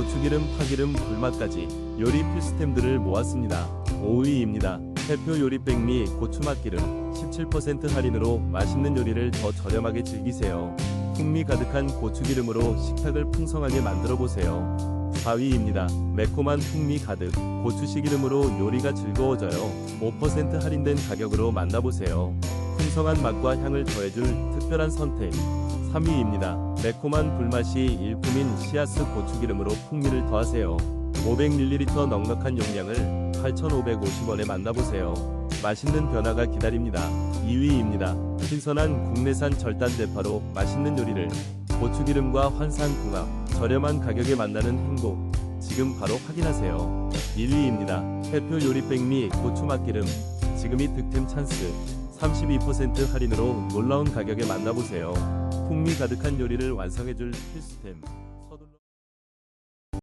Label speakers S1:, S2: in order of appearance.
S1: 고추기름, 파기름, 불맛까지 요리 필수템들을 모았습니다. 5위입니다. 대표 요리 백미 고추맛기름 17% 할인으로 맛있는 요리를 더 저렴하게 즐기세요. 풍미 가득한 고추기름으로 식탁을 풍성하게 만들어 보세요. 4위입니다. 매콤한 풍미 가득 고추씨기름으로 요리가 즐거워져요. 5% 할인된 가격으로 만나보세요. 풍성한 맛과 향을 더해줄 특별한 선택. 3위입니다. 매콤한 불맛이 일품인 시아스 고추기름으로 풍미를 더하세요. 500ml 넉넉한 용량을 8,550원에 만나보세요. 맛있는 변화가 기다립니다. 2위입니다. 신선한 국내산 절단 대파로 맛있는 요리를 고추기름과 환상 궁합 저렴한 가격에 만나는 행복 지금 바로 확인하세요. 1위입니다. 대표 요리 백미 고추맛기름 지금이 득템 찬스 32% 할인으로 놀라운 가격에 만나보세요. 풍미 가득한 요리를 완성해줄 필수템.